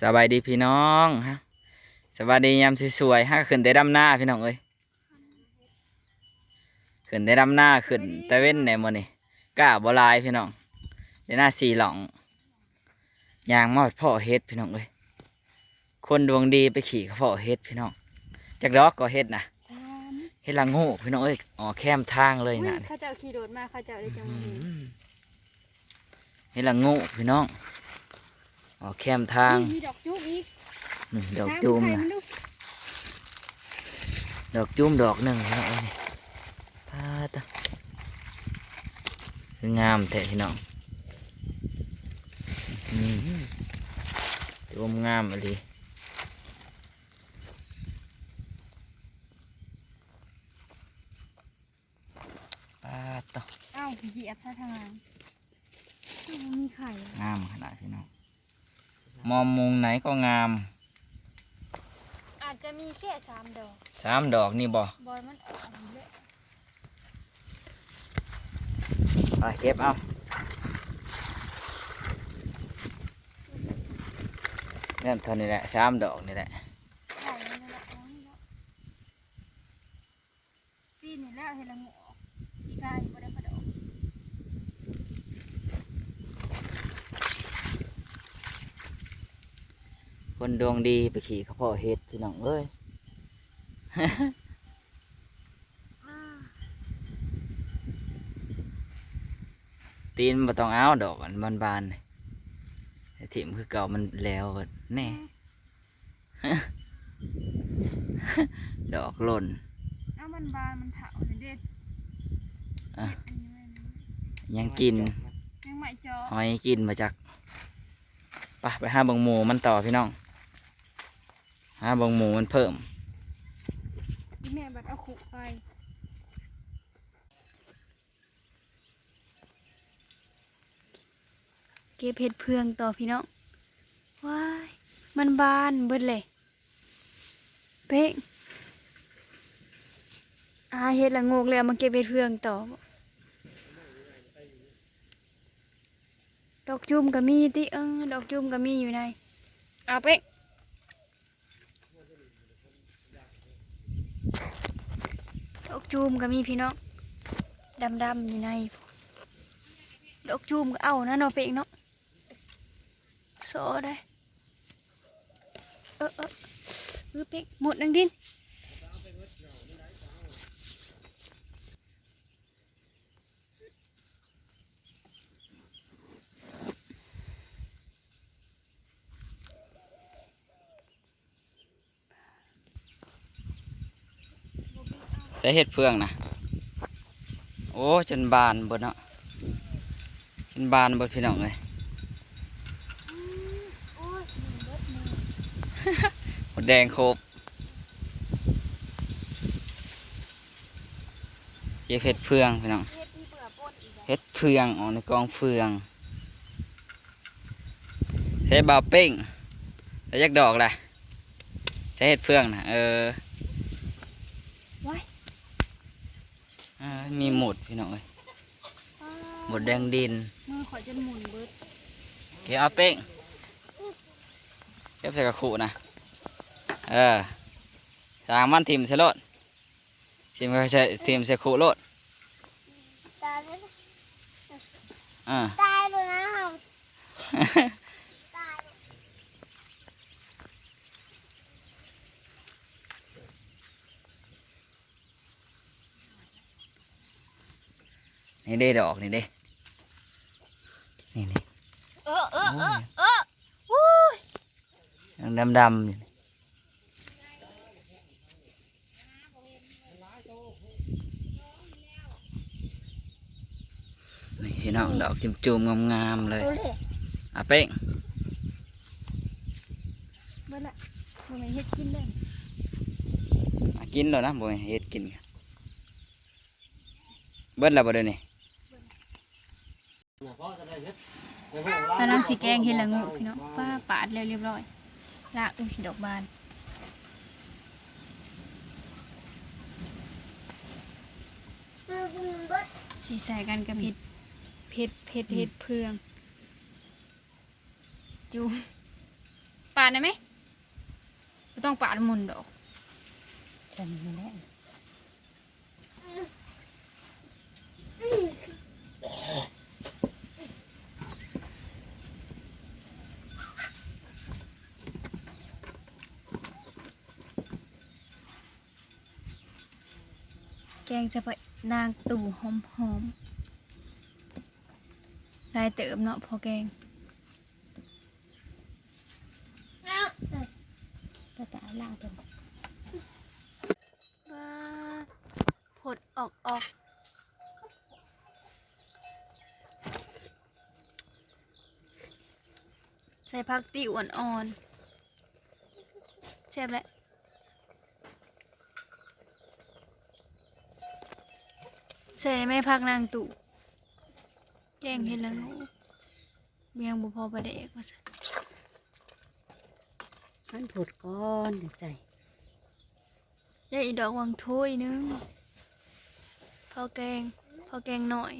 สบายดีพี่น้องฮะสบายดียามสวยๆฮะขึ้นได้ดำหน้าพี่น้องเอ้ยขึ้นได้ดำหน้าขึ้นตะเว้นไหนหมดนี่กล้าบ่หลายพี่น้องได้หน้าสีหลองยางมอดพ่อเฮ็ดพี่น้องเอ้ยคนดวงดีไปขี่กับพ่อเฮ็ดพี่น้องจากดอกก็เฮ็ดนะสามเฮ็ดละโงูพี่น้องเอ้ยอ๋อแคมทางเลยอุ้ยนะเขาเจ้าขี่รถมาเขาเจ้าได้จังหวะนี้อืมเฮ็ดละโงูพี่น้อง อ๋อแคมทางมีดอกจุกอีกนี่ดอกจูมนะนะดอกจุ้มดอกหนึ่งพี่น้องเอ้ยนี่พาตะคืองามแต่พี่น้องอืมจุ้มงามอะลีปาตะอ้าวเหยียบท่าทางอ้าวมีไข่อะงามขนาดพี่น้อง มองมุมไหนก็งามอาจจะมีแค่สามดอกสามดอกนี่บ่บอยมันออกเยอะไปเก็บเอาเนี่ยเท่านี้แหละสามดอกนี่แหละไข่มันละอ๋อนี่ละปีนี่แล้วเห็นละงูออกปีกายบ่ได้กระดอก คนดวงดีไปขี่ข้าวโพดเฮ็ดพี่น้องเอ้ยอ้าตีนบ่ต้องเอาดอกอันบานๆนี่ไอ้ถิ่มคือเก่ามันแล้วเบิดแน่ดอกหล่นอ้าวมันบานมันเถาเนี่ยเด็ดอะเด็ดอันนี้ไว้นะยังกินยังไม่เจาะหอยกินมาจากไปไปหาเบังหมูมันต่อพี่น้อง หาบังหมูมันเพิ่มแม่บัดเอาขุไปเก็บเห็ดเพืองต่อพี่น้องว้ายมันบานเบิดเลยเป๊ะอาเห็ดละงกแล้วมาเก็บเห็ดเพืองต่อดอกจุ่มก็มีติเออดอกจุ่มก็มีอยู่ในเอาเป๊ะ ดอกจุ่มก็มีพี่น้องดำๆอยู่ในดอกจุ่มก็เอานะเนาะเป็กเนาะโซได้เออเออเออเป็กหมดนังดิน ใส่เห็ดเฟืองนะโอ้จนบานเบดเนาะจนบานเบดพี่น้องเลยโอ้ยเบิดมือหมดแดงครบเก็บเห็ดเฟืองพี่น้องเฮ็ดที่เบื่อปนอีกแล้วเห็ดเฟืองออกในกองเฟืองใช้บาวเป้งแล้วยักดอกแหละใช้เห็ดเฟืองนะเออ ว้าย อ่า มีหมุดพี่น้องเอ้ยหมุดแดงดินมือขอยจนหมุนเบิดเก็บเอาเป้งเก็บใส่กระขุนะเออสางมันทิมใส่โลดทิมใส่ทิมใส่ขุโลดตายแล้วอ่าตายเลยนะครับตาย นี่ได้ดอกนี่เด้นี่นี่เออเออเออเออดำดำๆนี่นี่พี่น้องดอกจุ่มจุ่มๆงามๆเลยดูดิอะเป้งเบิดละบ่แม่นเฮ็ดกินได้อะกินแล้วนะบ่ให้เฮ็ดกินกันเบิดแล้วบ่เดี๋ยวนี้ กำลังสิแกงเฮ็ดละงูพี่น้องป้าปาดแล้วเรียบร้อยลากอุ้ยดอกบานสิใส่กันกับเห็ดเผ็ดเผ็ดเห็ดเพือง จูปปาดได้ไหมก็ต้องปาดมุนดอกจำไม่ได้ แกงจะไปนางตู่หอมหอมๆลายเติมเนาะพอแกงก็จะเอาล่างตัวว้าผดออกออกใส่ผักติอ่อนอ่อนๆแซ่บแหละ ใส่ไม่พักนางตู่แกงเห็ดละงูเมียงบุพอประเดกว่าซั่นมันผุดก้อนเดี๋ยวใจยายอีดอกวังถ้วยหนึงพอแกงพอแกงหน่อย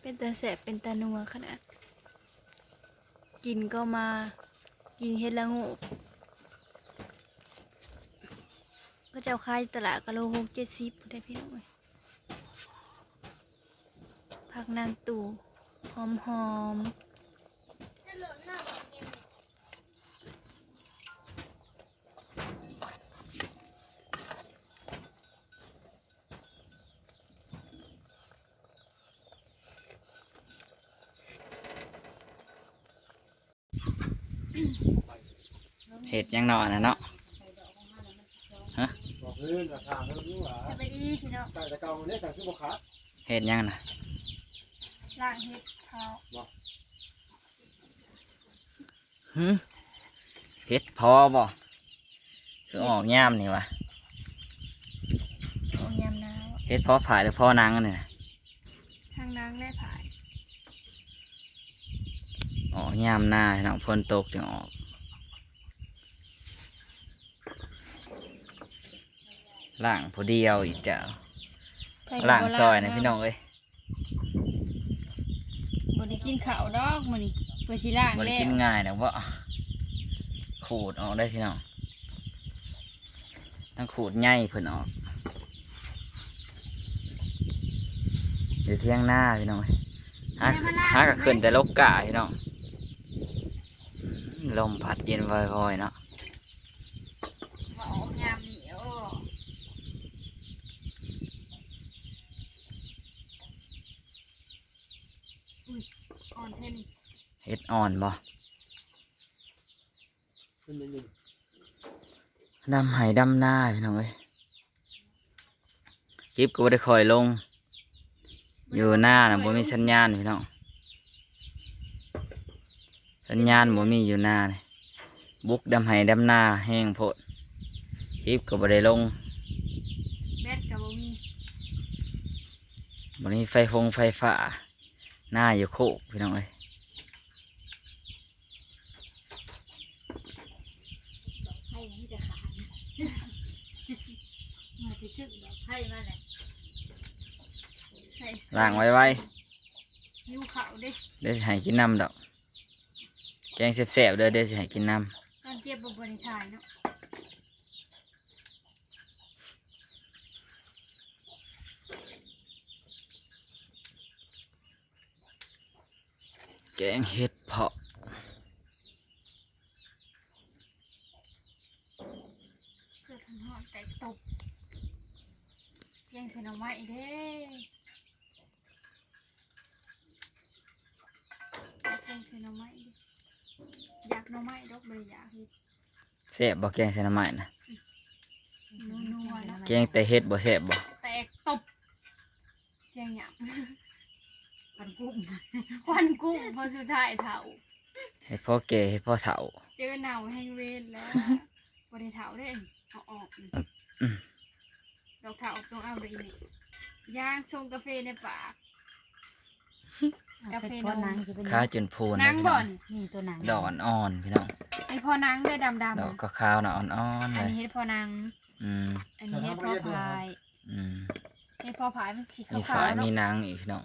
เป็นตาแสบเป็นตานัวขนาด กินก็มากินเฮ็ดละงูก็จะเอาขายตลาดกะโลหกเจ็ดสิบได้พี่น้องผักนางตู่หอมหอม เห็ดยังนอนนะเนาะบอกเพื่อนกับทางเรื่องนี้ว่าสบายดีพี่น้องแต่ตะเกาเนี่ยแต่คือบ่ขาดเห็ดยังนะล่างเฮ็ดเท้าฮึเห็ดพอบ่คือออกย่ามนี่วะของยำนาวเห็ดพอผายหรือพอนางอันนี่นะทางนางและผายออกย่ามหน้าพี่น้องพ่นตกจึงออก ล่างผู้เดียวอีกเจ้าไปล่างซอยนะพี่น้องเอ้ยบ่ได้กินข้าวดอกมื้อนี้เพื่อสิล่างบริแล้วกินง่ายนะว่าขูดออกได้พี่น้องต้องขูดใหญ่เพิ่นออกเดี๋ยวเที่ยงหน้าพี่น้องเอ้ยฮะฮะก็ขึ้นแต่ลกกะพี่น้องลมพัดเย็นวอยๆเนาะ มาออกยามนี้โอ้อุ้ยอ่อ นแท้นี่เฮ็ดอ่อนบ่เป็นยังไงดำไหดำหน้าพี่น้องเอ้ยคลิปก็บ่ได้คอยลง อยู่หน้าน่ะบ่มีสัญญาณพี่น้องสัญญาณบ่มีอยู่หน้านี่บุกดำไหดำหน้าแห้งโพดคลิปก็บ่ได้ลงแบตก็บ่มีบ่มีไฟฟงไฟฟ้าหน้าอยู่โคกพี่น้องเอ้ย ไผ่นี่จะขาดมาที่ชึกแบบไผ่มาเลยใส่ล้างไว้ไว้ยิ้วขาวเด้เดี๋ยวสิให้กินน้ำดอก แกงแซ่บๆเด้อเดี๋ยวสิให้กินน้ตอนเก็บบ่บ่ได้ถ่ายเนาะำแกงเห็ดเพาะ เสื้อทันหอดแตกตบยังใส่หน่อไม้เด้ยังใส่หน่อไม้เด้อยากหน่อไม้ดอกบ่ได้อยากเฮ็ด แซ่บบ่แกงใส่น้ำมันนะนัวๆนะแกงแต่เห็ดบ่แซ่บบ่แตกตบเจียงหยำปันกุ้งควันกุ้งพอสุดท้ายเถาเห็ดพ่อแก่เห็ดพ่อเฒ่า เจอหนาวแห้งเวรแล้วบ่ได้เถาได้เอาออกนี่อืมดอกเถาต้องเอาเลยนี่ย่างส่งกาแฟในปากกาแฟเพราะนางจะเป็นข้าจนพูนนางบ่อนนี่ตัวนางดอนอ่อนพี่น้องให้อั นนี้พอนางเด้อดำดอกๆก็ขาวน่ะอ่อนๆอัเลนยนี้เฮ็ดพอนางอืมอันนี้เฮ็ดพอพายอืมเฮ็ดพอพายมันสีมีขาวฝายๆเนาะมีนางอีกพี่น้อง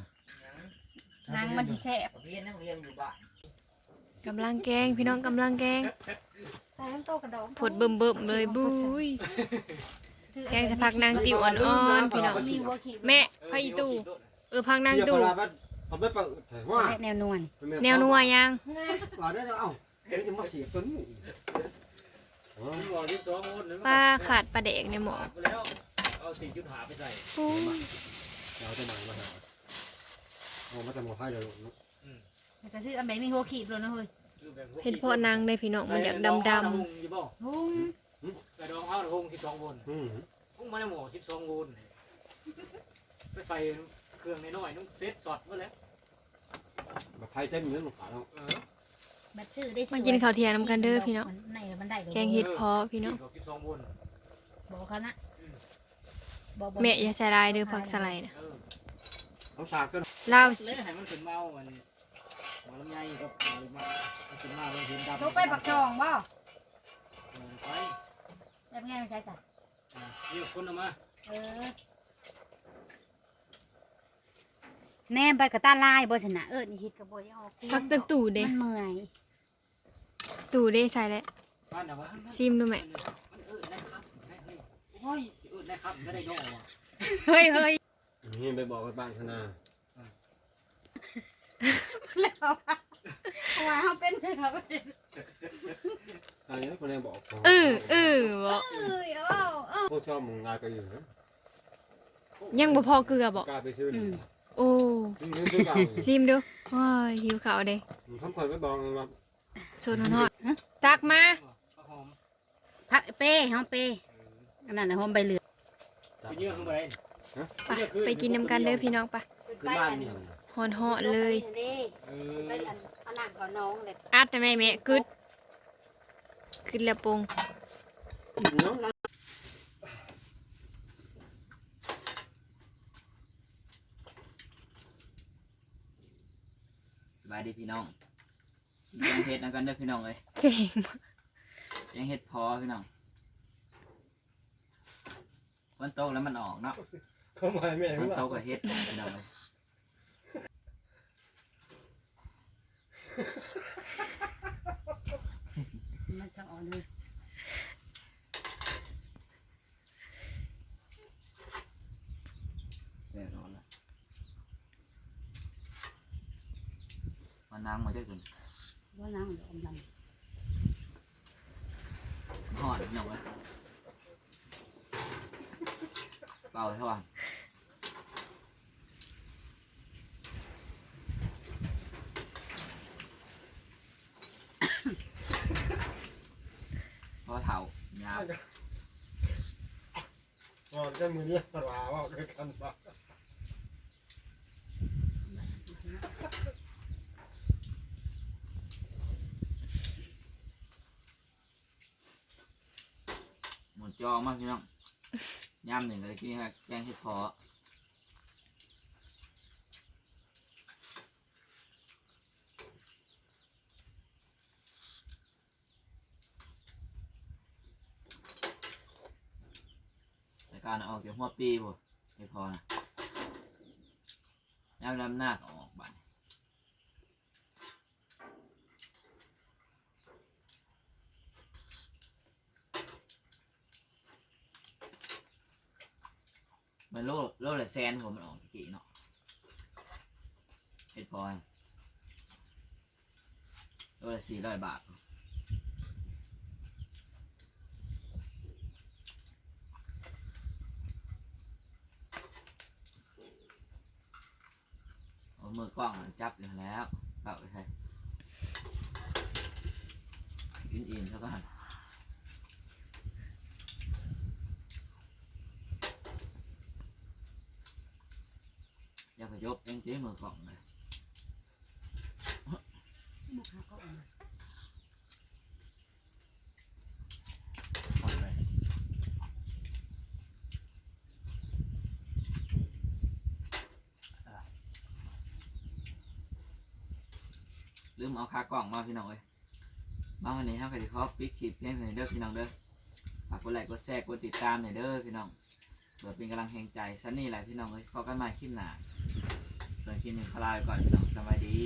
นางมันสิแซ่บเรียนนักเรียนอยู่บ้านกำลังแกงพี่น้องกำลังแกงแต่น้ำโตกระดองผดเบิ่มๆเลยบุ้ยแกงจะพักนางติวอ่อนๆพี่น้องมีหัวขีดแม่พายตู่เออพักนางตู่ทำไม่ปังถ่ายว่าและแนวนวลแนวนัวยัง ว่าได้แล้วเอ้า เดี๋ยวจะมาเสียตัวนี้อ๋อบอกที่สองคนนึงปลาขาดปลาแดกในหมอไปแล้วเอาสี่จุดหาไปใส่ปุ้ยเราจะมามาหาโอ้มาแต่หมอไพ่เดี๋ยวแต่ซื้ออันไหนมีหัวขีดเลยนะเฮ้ยเห็นพอนางได้พี่น้องมันอยากดำหงอยู่บ่หุ้งแต่ดองเอาหงสิบสองวนอืมหงมาในหมอสิบสองวนไปใส่เครื่องน้อยๆนุ่งเซ็ตสอดมาแล้วมาไพ่เต็มอยู่นั่นหรอกแล้วเออ บัดชื่อได้ๆมากินข้าวเที่ยงน้ำกันเด้อพี่น้อง ในมันได้แกงเห็ดเพอพี่น้องสิบสองวนบอกเขานะบอกแม่อย่าใส่ลายเด้อผักสไลด์นะเออเอาสากกันลาวเลยให้มันเป็นเมามันหมอลำไยกับหมอลำมันเป็นเมาเป็นหินดำทุกไปปักจองบ่เออไปแล้วไงมันใช่จ้ะอะเรียกคนเอามาเออ แนมไปกับตาลายบ่ชนะเออนี่ฮิตกับบ่ได้ออกเสียงพักตึกตู่เด้มันเมื่อย ตู่เด้ใส่แล้วบ้านเดี๋ยวว่าซิมดูแม่มันเออได้ครับได้เฮ้ยโอ้ยเออได้ครับก็ได้ดอกว่ะเฮ้ยเฮ้ยนี่ไปบอกกับบ้านข้างหน้าแล้วว่าเฮาเป็นเฮาเป็นอันนี้คนนี้บอกเออเออบ่เอ้ยเอ้าเอ้าพวกชอบมึงงานก็อยู่นะยังบ่พอเกลือบ่กล้าไปซื้อโอ้นี่ซื้อกล้าซิมดูว้ายหิวข้าวเด้ทำคอยไปบอกว่า โซนฮอดๆตักมาข้าวหอมพักเป้เฮาเป้อันนั้นน่ะหอมใบเหลืองไปเยอะขึ้นไปไปไปกินน้ำกันเด้อพี่น้องไปคือบ้านเนี่ยฮอนฮอดเลยเอไปออันเอาหนักก่อนน้องเลยอัดนะแม่แม่กึดกึดแล้วปงน้องสบายดีพี่น้อง แกงเห็ดนะกันเด้อพี่น้องเอ้ยเก่งแกงเห็ดพอพี่น้องฝนตกแล้วมันออกเนาะเข้ามาแม่ฝนว่าตกกับเห็ดพี่น้องเอ้ยมันสะอ่อนเลยแน่นอนละมันน้ำมันจะขึ้น ว่าน้ำอมลหอดพี่น้องเอ้ยเป่าเท่าไหร่พอเถ่ายาวอ๋อได้มือนี้ปลาว่าด้วยกันปะ จอมากพี่น้องย่ำหนึ่งก็ได้กินแค่แกงเห็ดพอรายการเออกจากหัวปีบ่เห็ดพอนะย่ำลำหน้าก็ออกบัด มันโลโลละแสนผมมันออกกี้เนาะเห็ดพอนะโลละสี่ร้อยบาทเอามือกล้องจับอยู่แล้วเข้าไปใช่อินอินแล้วก็หัน chế mở cọng này บุกหาก็อองเลยลืมเอาคากล่องมาพี่น้องเลยมาวันนี้เฮาก็สิขอปิดคลิปเพียงเท่นี้ด้อพี่น้องเด้อฝากกดไลค์กดแชร์กดติดตามหน่อยเด้อพี่น้องเพื่อเป็นกำลังแห่งใจสันนี่แหละพี่น้องเลยขอกันมาคลิปหน้า ส่วนคลิปหนึ่งขลายก่อนน้สบายดี